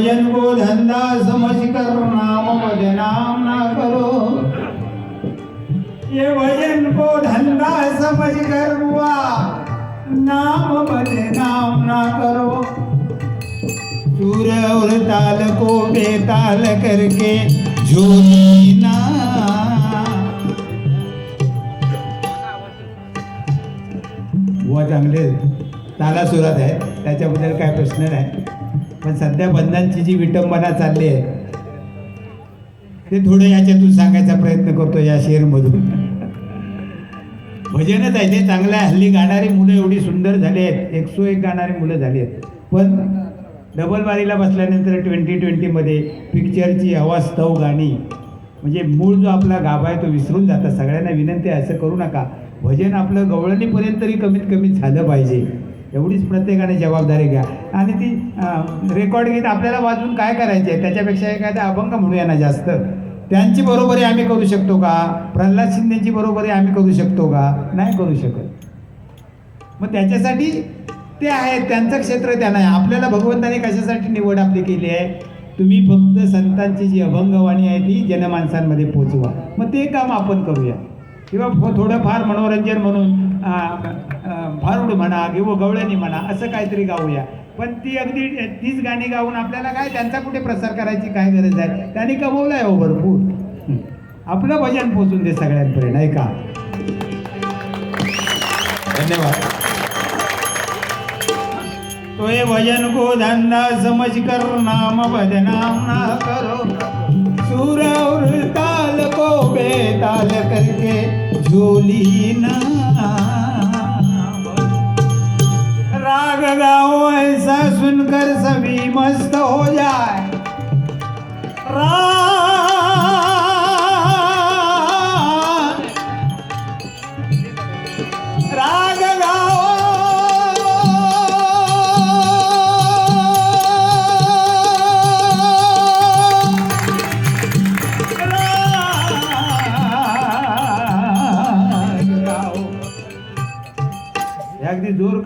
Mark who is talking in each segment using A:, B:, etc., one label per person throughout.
A: भजन को धंदा समझ कर नाम बदनाम ना करो. ये भजन को धंधा समझ कर हुआ नाम बदनाम ना करो. सूर और ताल को बेताल करके झोली ना व चांगले ताला सुरात आहे. त्याच्याबद्दल काय प्रश्न नाही. पण सध्या बंधांची जी विटंबना चालली आहे ते थोडं याच्यातून सांगायचा प्रयत्न करतो या शेअरमधून. भजनच आहे ते चांगलं आहे. हल्ली गाणारी मुलं एवढी सुंदर झाली आहेत. एकसो एक गाणारी मुलं झाली आहेत. पण डबल बारीला बसल्यानंतर ट्वेंटी ट्वेंटीमध्ये पिक्चरची हवास्तव गाणी म्हणजे मूळ जो आपला गाभा आहे तो विसरून जातात सगळ्यांना विनंती आहे असं करू नका. भजन आपलं गवळणीपर्यंत तरी कमीत कमी झालं पाहिजे. एवढीच प्रत्येकाने जबाबदारी घ्या. आणि ती रेकॉर्ड गीत आपल्याला वाजवून काय करायचे आहे त्याच्यापेक्षा एखादा अभंग म्हणूया ना जास्त. त्यांची बरोबरी आम्ही करू शकतो का? प्रल्हाद शिंदेची बरोबरी आम्ही करू शकतो का? नाही करू शकत. मग त्याच्यासाठी ते आहेत. त्यांचं क्षेत्र त्यांना आहे. आपल्याला भगवंताने कशासाठी निवड आपली केली आहे? तुम्ही फक्त संतांची जी अभंगवाणी आहे ती जनमानसांमध्ये पोचवा. मग ते काम आपण करूया. किंवा थोडंफार मनोरंजन म्हणून भारुड म्हणा किंवा गवळणी म्हणा असं काहीतरी गाऊया. पण ती अगदी तीच गाणी गाऊन आपल्याला काय त्यांचा कुठे प्रसार करायची काय गरज आहे? त्यांनी कमवलं आहे हो भरपूर. आपलं भजन पोचून दे सगळ्यांपर्यंत नाही का? धन्यवाद. तो ये भजन को धंधा समझ कर नाम बदनाम ना करो. सूर और ताल को बेताल करके झोली ना राग गाओ ऐसा सुनकर सभी मस्त हो जाए रा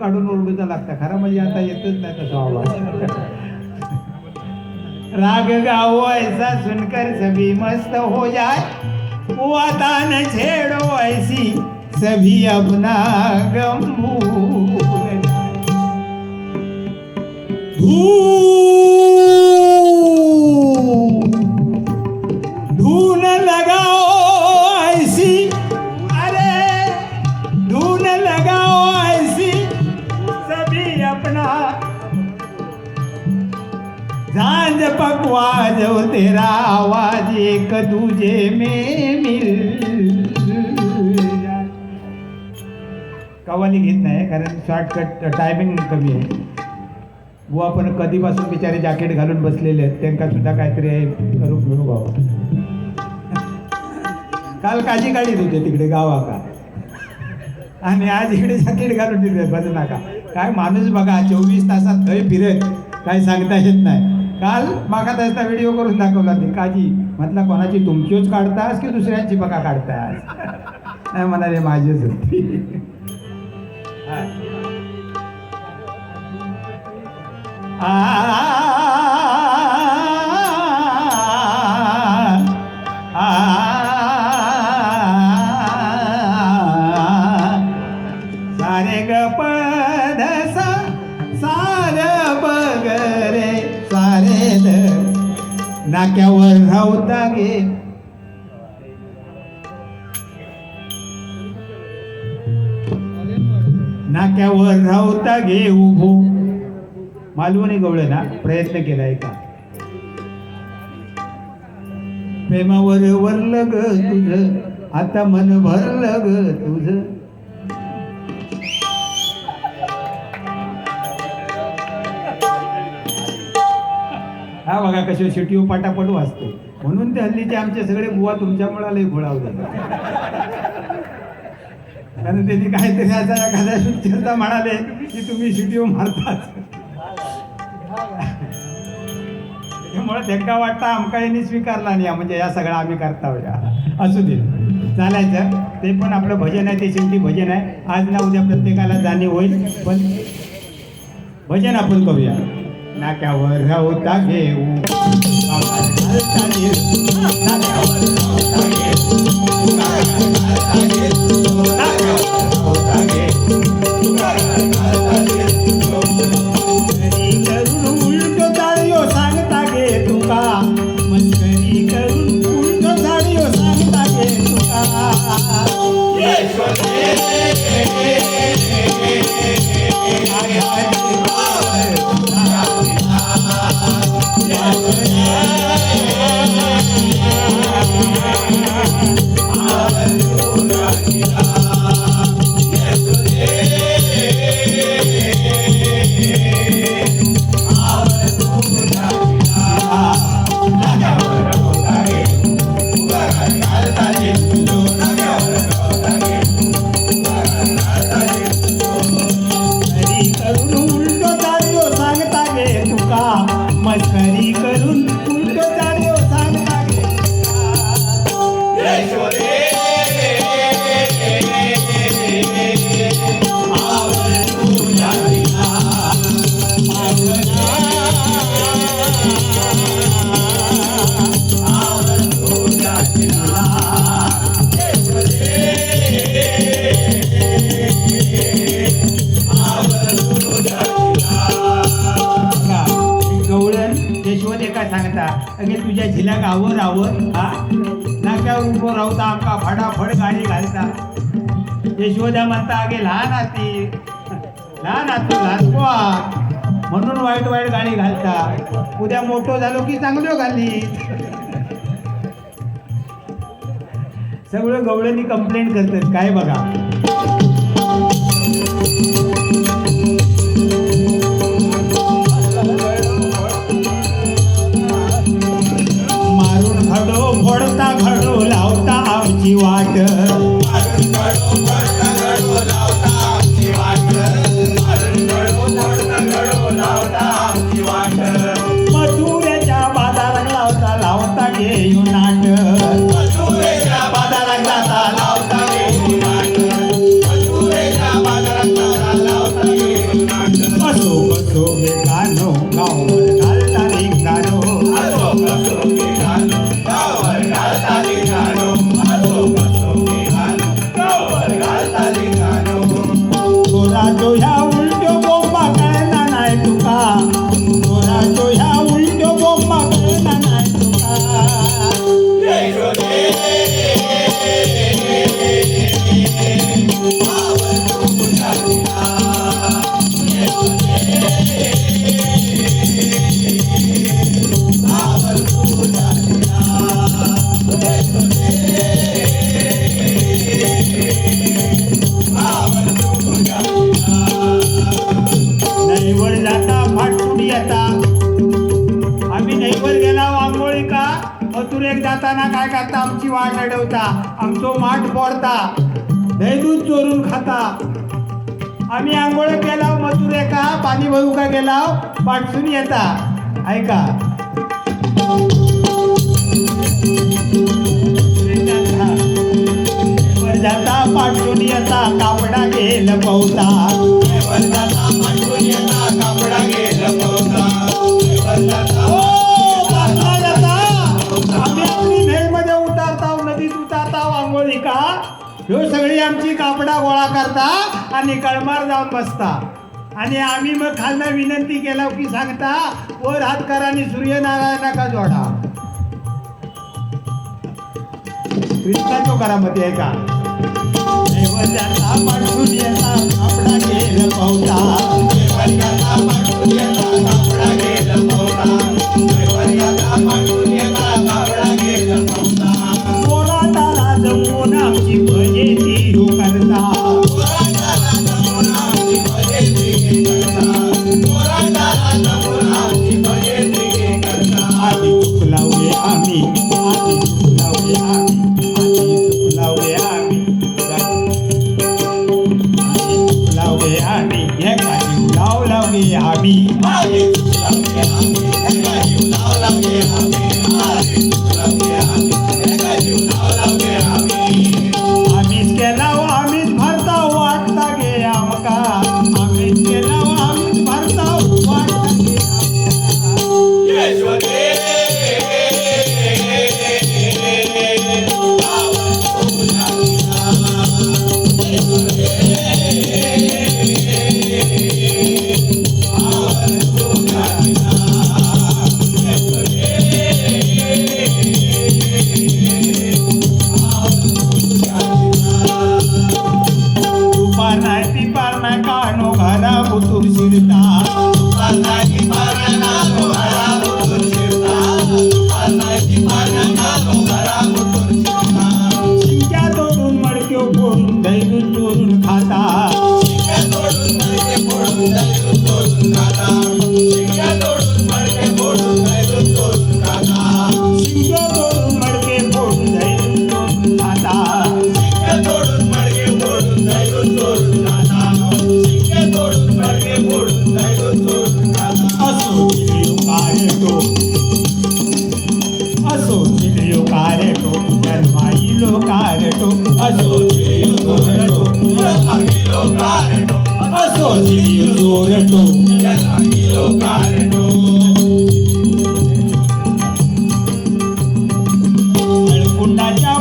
A: काढून ओरडूचा लागतं. खरं म्हणजे आता येतच नाही तसा आवाज राग गाओ ऐसा सुनकर सभी मस्त हो जाए वातान छेड़ो ऐसी सभी अपना गम भूल झांज पकवाज हो तेरा आवाज एक दूजे में मिल। जाए. घेत नाही कारण शॉर्टकट टायमिंग कमी आहे. व आपण कधीपासून बिचारे जॅकेट घालून बसलेले आहेत त्यांना सुद्धा काहीतरी आहे करू करू बाबा काल काजी काढीत होते तिकडे गावाका. आणि आज इकडे जॅकेट घालून दिले बस नका. काय माणूस बघा चोवीस तासात थंय फिरत काय सांगता येत नाही. काल मागा त्याचा व्हिडिओ करून दाखवला ते काजी म्हटलं कोणाची तुमचीच काढतास की दुसऱ्यांची बघा काढतास नाही म्हणाले माझीच होती आ नाक्यावर राहता गे. नाक्यावर राहता घे उभो. मालवणी गवळे ना प्रयत्न केलाय का प्रेमावर वरलं ग तुझ आता मन भरलं ग तुझ. हा बघा कशी शिटीव पाटापट वाचते म्हणून ते हल्लीचे आमचे सगळे बुवा तुमच्यामुळे लई घोळावले. कारण त्यांनी काहीतरी असा एखाद्या सुचरता म्हणाले की तुम्ही शिटीव मारतात. त्यामुळे त्यांना वाटतं आमका यांनी स्वीकारला नाही म्हणजे या सगळ्या आम्ही करता होत्या असू दे. चालायचं. ते पण आपलं भजन आहे ते शेवटी भजन आहे. आज ना उद्या प्रत्येकाला जाणीव होईल पण भजन आपण करूया. नाक्यावर राहता घेऊ. कामाला नाक्यावर गेल्या गावं झिलाक हा? नाक्यावर उभं राहता आमका फडाफड गाडी घालता? यशोदा म्हणता अगे लहान आती लहान आतो लहान पोहा म्हणून वाईट वाईट गाडी घालता. उद्या मोठो झालो की चांगलं घाली सगळं गवळणी कंप्लेंट करतात काय बघा. वाट जाताना काय करता? आमची वाट अडवता. आमचो माठ पोडता दूध चोरून खाता. आम्ही आंघोळ केला मजूर एका पाणी भरू का गेला पाठसून येता. ऐका. जाता पाठसून येता कापडा गेल पवता. आणि कळमार जाऊन बसता. आणि आम्ही मग खालना विनंती केला की सांगता वर हात करा आणि सूर्यनारायणाका जोडा. कृष्णाचो मध्ये आहे का? देवत्याचा पाठून येता कापडा गेल पवता. पाठून येता 大家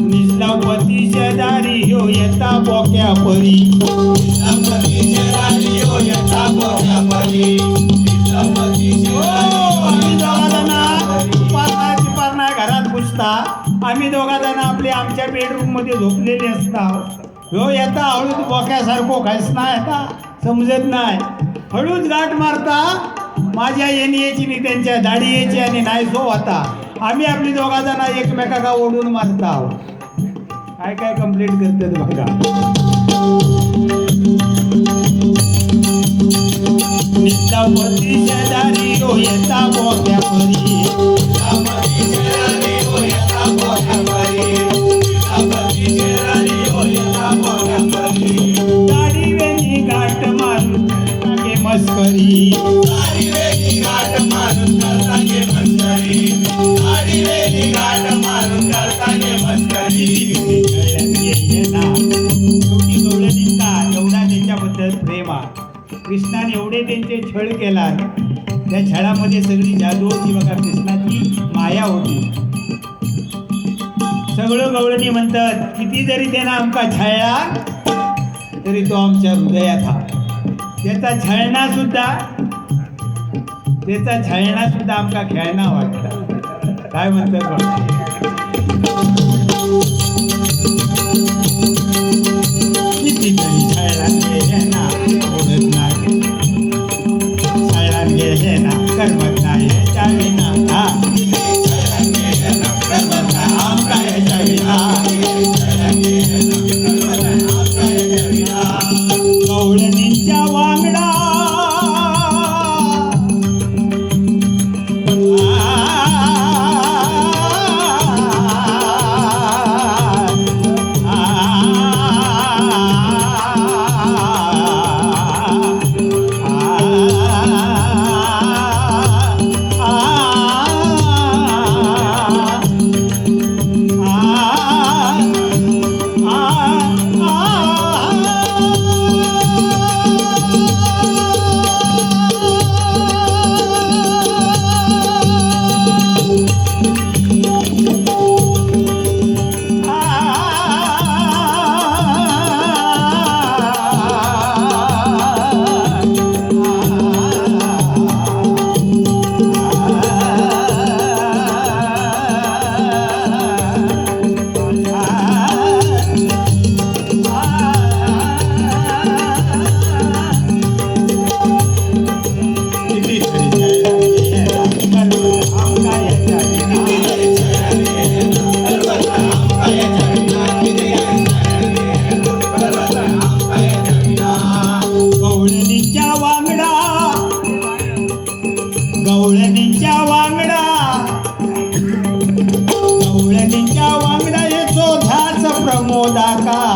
A: निजापती शेजारी ह्यो येता बोक्या परी हो, आम्ही दोघा जण पारणाची पारणा घरात घुसता आम्ही दोघा जण आपले आमच्या बेडरूममध्ये झोपलेले असता. ह्यो येता हळूच बोक्यासारखो खायच नाही येता समजत नाही. हळूच गाठ मारता. माझ्या येणीची नि त्यांच्या दाढी यायची आणि नाही सो होता. आम्ही आपली दोघा जण एकमेकाका ओढून मारता काय काय कंप्लीट करतात बघा. निजापती शेजारी हो येता बोक्या परी. गाडी वेणी गाठ मारून मस्करी. शेवटी गवळणींचा एवढा त्यांच्याबद्दल प्रेम आहे कृष्णाने एवढे त्यांचे छळ केला त्या छळामध्ये सगळी जादू होती बघा कृष्णाची माया होती सगळं गवळणी म्हणतात किती जरी त्यानं आमका छळला तरी तो आमच्या हृदयात हा. त्याचा छळणा सुद्धा त्याचा छळणा सुद्धा आमका खेळणा वाटतं काय म्हणतात वांगडा. गवळणींच्या वांगडा. गवळणींच्या वांगडा येतो ध्यास प्रमोदाका.